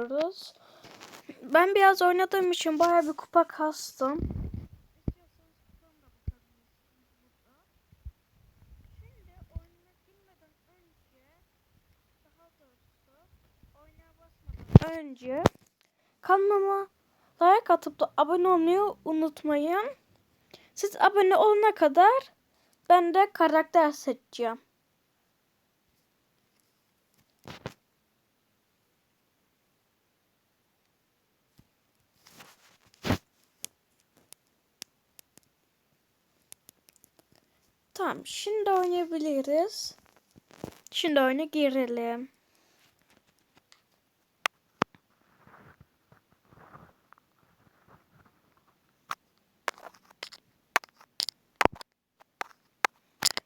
oynuyoruz. Ben biraz oynadığım için bayağı bir kupa kastım. önce kanalıma like atıp da abone olmayı unutmayın. Siz abone olana kadar ben de karakter seçeceğim. Tamam, şimdi oynayabiliriz. Şimdi oyuna girelim.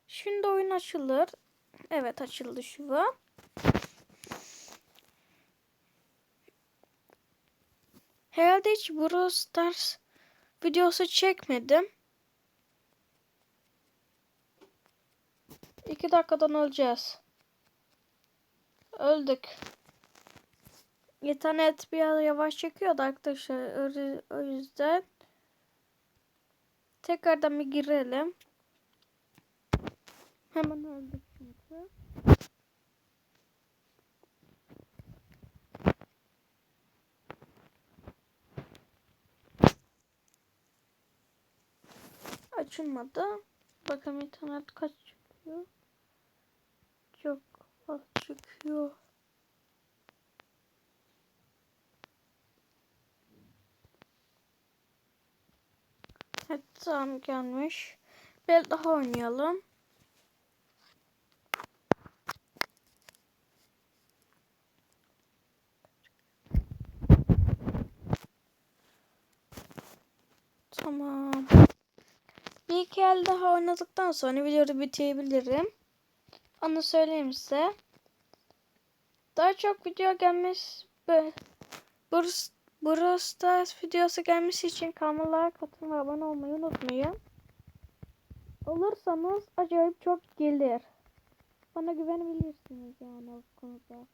Şimdi oyun açılır. Evet açıldı şu an. Herhalde hiç Brawl Stars videosu çekmedim. İki dakikadan öleceğiz. Öldük. İnternet biraz yavaş çekiyordu arkadaşlar. O- yüzden tekrardan bir girelim. Hemen öldük çünkü. Açılmadı. Bakalım internet kaç çıkıyor. Çıkıyor. Evet tamam gelmiş. Bir daha oynayalım. Tamam. Bir iki el daha oynadıktan sonra videoyu bitirebilirim. Onu söyleyeyim size. Daha çok video gelmesi ve Brawl Stars videosu gelmesi için kanalıma katılın abone olmayı unutmayın. Olursanız acayip çok gelir. Bana güvenebilirsiniz yani o konuda.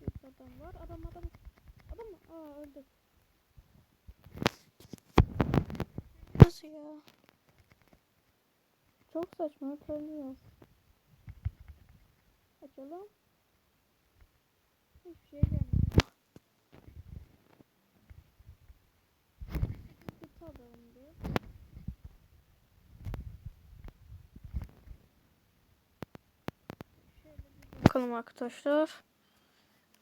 Bir adam var. Adam adam. Aa öldü. Nasıl ya? Çok saçma söylüyor. Açalım. Hiçbir şey gelmiyor. Bir. Şöyle bir bakalım arkadaşlar.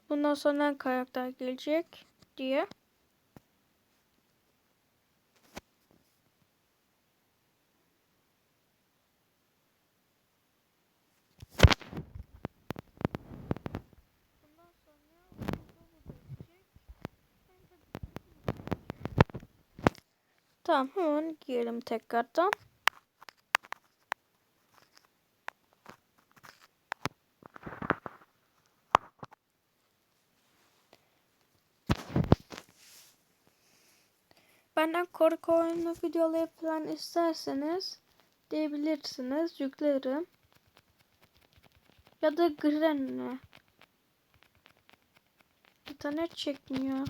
Bundan sonra karakter gelecek gelecek. Tamam hemen girelim tekrardan. Benden korku oyunu videoları falan isterseniz diyebilirsiniz. Yüklerim. Ya da Gren'le. İnternet çekmiyor.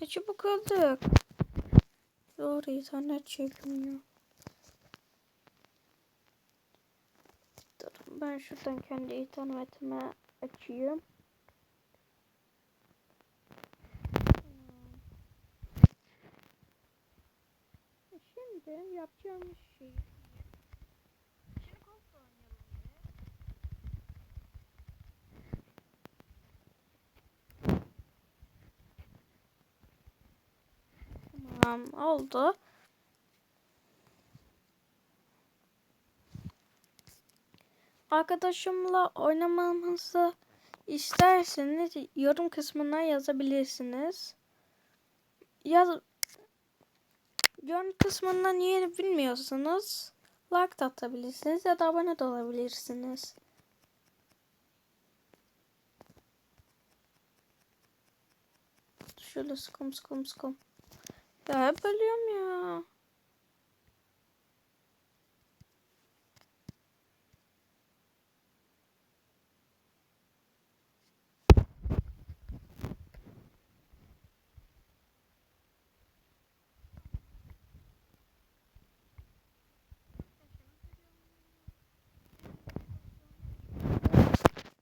Ne çabuk öldük. Doğru internet çekmiyor. Dur, ben şuradan kendi internetime açayım. Şimdi yapacağım şey. Şimdi golf oynayalım bir. Tamam oldu. Arkadaşımla oynamamızı isterseniz yorum kısmına yazabilirsiniz. Yaz yorum kısmından niye bilmiyorsanız like da atabilirsiniz ya da abone de olabilirsiniz. Şöyle sıkım sıkım sıkım. Ya hep ya.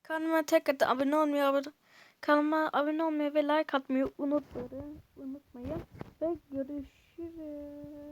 Kanalıma tekrar abone olmayı, abone, kanalıma abone olmayı ve like atmayı unutmayın. Unutmayın ve görüşürüz.